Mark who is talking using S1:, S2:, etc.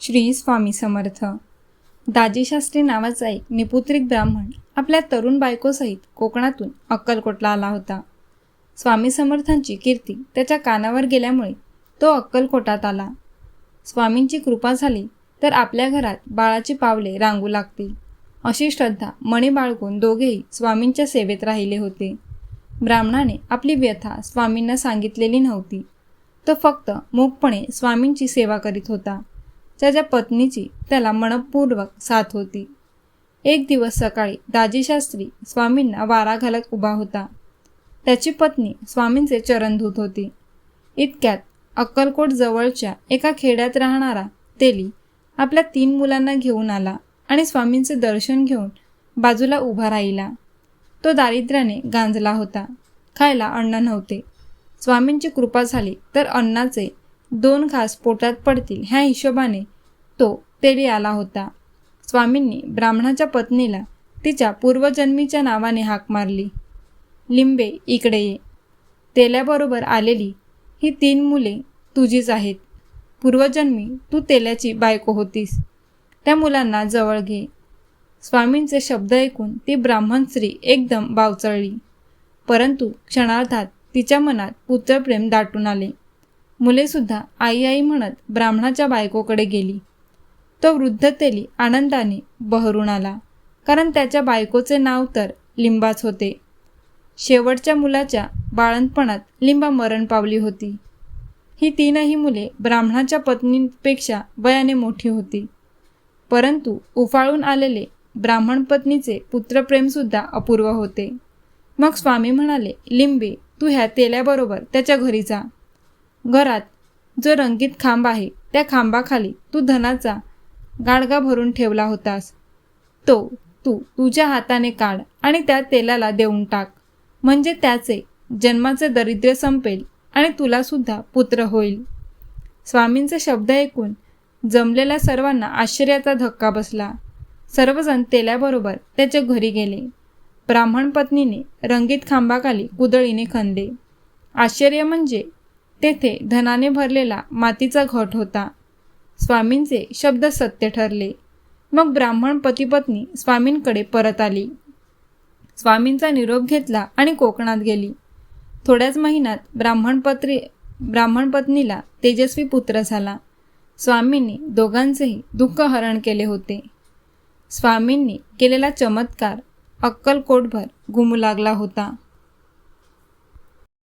S1: श्री स्वामी समर्थ. दाजीशास्त्री नावाचा एक निपुत्रिक ब्राह्मण आपल्या तरुण बायकोसहित कोकणातून अक्कलकोटला आला होता. स्वामी समर्थांची कीर्ती त्याच्या कानावर गेल्यामुळे तो अक्कलकोटात आला. स्वामींची कृपा झाली तर आपल्या घरात बाळाची पावले रांगू लागतील अशी श्रद्धा मणी बाळगून दोघेही स्वामींच्या सेवेत राहिले होते. ब्राह्मणाने आपली व्यथा स्वामींना सांगितलेली नव्हती. तो फक्त मूकपणे स्वामींची सेवा करीत होता. त्याच्या पत्नीची त्याला मनपूर्वक साथ होती. एक दिवस सकाळी दाजीशास्त्री स्वामींना वारा घालत उभा होता. त्याची पत्नी स्वामींचे चरण धुत होती. इतक्यात अक्कलकोट जवळच्या एका खेड्यात राहणारा तेली आपल्या तीन मुलांना घेऊन आला आणि स्वामींचे दर्शन घेऊन बाजूला उभा राहिला. तो दारिद्र्याने गांजला होता. खायला अन्न नव्हते. स्वामींची कृपा झाली तर अन्नाचे दोन घास पोटात पडतील ह्या हिशोबाने तो तेली आला होता. स्वामींनी ब्राह्मणाच्या पत्नीला तिच्या पूर्वजन्मीच्या नावाने हाक मारली. लिंबे इकडे ये. तेल्याबरोबर आलेली ही तीन मुले तुझीच आहेत. पूर्वजन्मी तू तेल्याची बायको होतीस. त्या मुलांना जवळ घे. स्वामींचे शब्द ऐकून ती ब्राह्मण स्त्री एकदम बावचळली. परंतु क्षणार्धात तिच्या मनात पुत्रप्रेम दाटून आले. मुलेसुद्धा आई आई म्हणत ब्राह्मणाच्या बायकोकडे गेली. तो वृद्ध तेली आनंदाने बहरून आला. कारण त्याच्या बायकोचे नाव तर लिंबाच होते. शेवटच्या मुलाच्या बाळणपणात लिंबा मरण पावली होती. ही तीनही मुले ब्राह्मणाच्या पत्नीपेक्षा वयाने मोठी होती. परंतु उफाळून आलेले ब्राह्मण पत्नीचे पुत्रप्रेमसुद्धा अपूर्व होते. मग स्वामी म्हणाले लिंबे तू ह्या तेल्याबरोबर त्याच्या घरी जा. घरात जो रंगीत खांब आहे त्या खांबाखाली तू धनाचा गाडगा भरून ठेवला होतास. तो तू तुझ्या हाताने काढ आणि त्या तेलाला देऊन टाक. म्हणजे त्याचे जन्माचे दरिद्र संपेल आणि तुलासुद्धा पुत्र होईल. स्वामींचे शब्द ऐकून जमलेल्या सर्वांना आश्चर्याचा धक्का बसला. सर्वजण तेल्याबरोबर त्याच्या घरी गेले. ब्राह्मण पत्नीने रंगीत खांबाखाली कुदळीने खंदे आश्चर्य म्हणजे तेथे धनाने भरलेला मातीचा घट होता. स्वामींचे शब्द सत्य ठरले. मग ब्राह्मण पतीपत्नी स्वामींकडे परत आली. स्वामींचा निरोप घेतला आणि कोकणात गेली. थोड्याच महिन्यात ब्राह्मणपत्री ब्राह्मण पत्नीला तेजस्वी पुत्र झाला. स्वामींनी दोघांचेही दुःख हरण केले होते. स्वामींनी केलेला चमत्कार अक्कलकोटभर घुमू लागला होता.